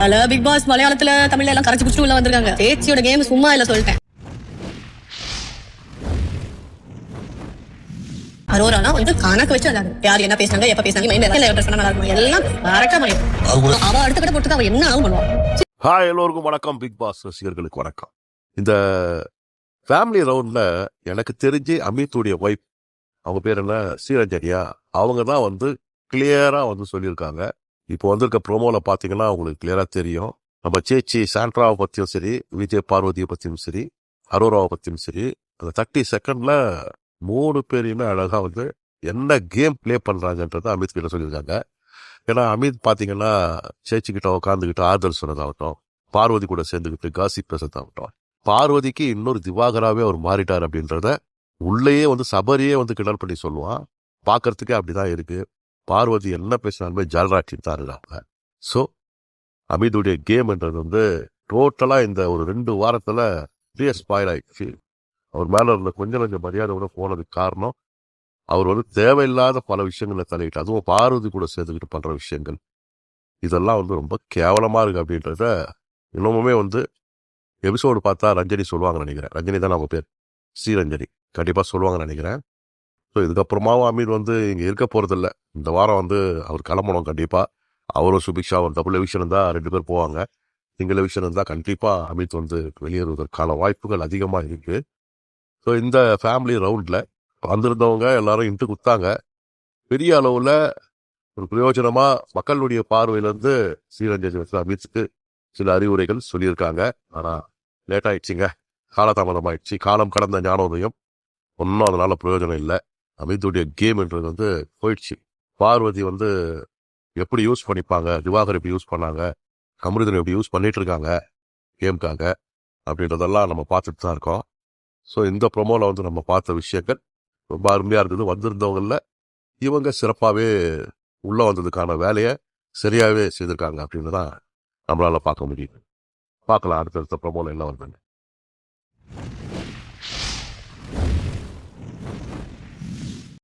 Hello big pass மலையாளத்துல தமிழ்ல எல்லாம் கரைச்சு குடிச்சிட்டு உள்ள வந்திருக்காங்க. சேச்சியோட கேம் சும்மா இல்ல சொல்லிட்டேன். அரோரானா வந்து கணக்கு வச்சு அதாவது யார் என்ன பேசுனாங்க எப்ப பேசுனாங்க மைண்ட் எல்லாம் ட்ரெஸ் பண்ணா நல்லா இருக்கும் எல்லாம் கரெக்டா பண்ணிடும் அவ அடுத்த கட்ட போட்டு அவ என்ன ஆகும் பண்ணுவான் ஹாய் எல்லோருக்கும் வணக்கம். பிக் பாஸ் ரசிகர்களுக்கு வணக்கம். இந்த ஃபேமிலி ரவுண்ட்ல எனக்கு தெரிஞ்சு அமித்துடைய ஒய்ஃப் அவங்க பேர் என்ன? ஸ்ரீரஞ்சனியா. அவங்க தான் வந்து கிளியரா வந்து சொல்லியிருக்காங்க. இப்போ வந்திருக்க ப்ரோமோவில் பார்த்தீங்கன்னா உங்களுக்கு கிளியராக தெரியும். நம்ம சேச்சி சாண்ட்ராவை பற்றியும் சரி விஜய் பார்வதியை பற்றியும் சரி அரோராவை பற்றியும் சரி அந்த தேர்ட்டி செகண்டில் மூணு பேரையுமே அழகாக வந்து என்ன கேம் ப்ளே பண்ணுறாங்கன்றத அமித் கிட்ட சொல்லியிருக்காங்க. ஏன்னா அமித் பார்த்தீங்கன்னா சேச்சிக்கிட்ட உட்காந்துக்கிட்டு ஆறுதல் சொன்னதாகட்டும் பார்வதி கூட சேர்ந்துக்கிட்டு காசி பேசுறதாகட்டும் பார்வதிக்கு இன்னொரு திவாகராகவே அவர் மாறிட்டார் அப்படின்றத உள்ளேயே வந்து சபரியே வந்து கிண்டல் பண்ணி சொல்லுவான். பார்க்கறதுக்கே அப்படிதான் இருக்கு. பார்வதி என்ன பேசினாலுமே ஜல்ராட்டின்னு தான் இருக்காங்க. ஸோ அமிதுடைய கேம்ன்றது வந்து டோட்டலாக இந்த ஒரு ரெண்டு வாரத்தில் பெரிய ஸ்பாயில் ஆயிடுச்சு. அவர் மேலே இருந்த கொஞ்சம் கொஞ்சம் மரியாதை கூட போனதுக்கு காரணம் அவர் வந்து தேவையில்லாத பல விஷயங்களை தலையிட்டு அதுவும் பார்வதி கூட சேர்த்துக்கிட்டு பண்ணுற விஷயங்கள். இதெல்லாம் வந்து ரொம்ப கேவலமாக இருக்குது அப்படின்றத இன்னமுமே வந்து எபிசோடு பார்த்தா ரஞ்சனி சொல்லுவாங்கன்னு நினைக்கிறேன். ரஞ்சனி தான் நம்ம பேர். ஸ்ரீரஞ்சனி. கண்டிப்பாக சொல்லுவாங்கன்னு நினைக்கிறேன். ஸோ இதுக்கப்புறமாவும் அமீர் வந்து இங்கே இருக்க போகிறதில்ல இந்த வாரம் வந்து அவர் கிளம்பணும் கண்டிப்பாக அவரும் சுபிக்ஷா ஒரு டபுள் எவிஷன் இருந்தால் ரெண்டு பேர் போவாங்க. சிங்கிள் எவிஷன் இருந்தால் கண்டிப்பாக அமித் வந்து வெளியேறுவதற்கான வாய்ப்புகள் அதிகமாக இருக்குது ஸோ இந்த ஃபேமிலி ரவுண்டில் வந்திருந்தவங்க எல்லாரும் இன்ட்டு குத்தாங்க. பெரிய அளவில் ஒரு பிரயோஜனமாக மக்களுடைய பார்வையிலேருந்து ஸ்ரீரஞ்சன் அமித்க்கு சில அறிவுரைகள் சொல்லியிருக்காங்க. ஆனால் லேட் ஆயிடுச்சுங்க. காலதாமதம் ஆயிடுச்சு காலம் கடந்த ஞானோதயம். ஒன்றும் அதனால் பிரயோஜனம் இல்லை. அமித்துடைய கேம்ன்றது வந்து போயிடுச்சு. பார்வதி வந்து எப்படி யூஸ் பண்ணிப்பாங்க? திவாகர் எப்படி யூஸ் பண்ணாங்க? அமிர்தன் எப்படி யூஸ் பண்ணிட்டு இருக்காங்க கேம்காக அப்படின்றதெல்லாம் நம்ம பார்த்துட்டு தான் இருக்கோம். ஸோ இந்த ப்ரொமோவில் வந்து நம்ம பார்த்த விஷயங்கள் ரொம்ப அருமையாக இருந்தது வந்திருந்தவங்கள இவங்க சிறப்பாகவே உள்ளே வந்ததுக்கான வேலையை சரியாகவே செய்திருக்காங்க அப்படின்னு தான் நம்மளால் பார்க்க முடியுது. பார்க்கலாம். அடுத்தடுத்த ப்ரொமோவில் என்ன வருதுன்னு.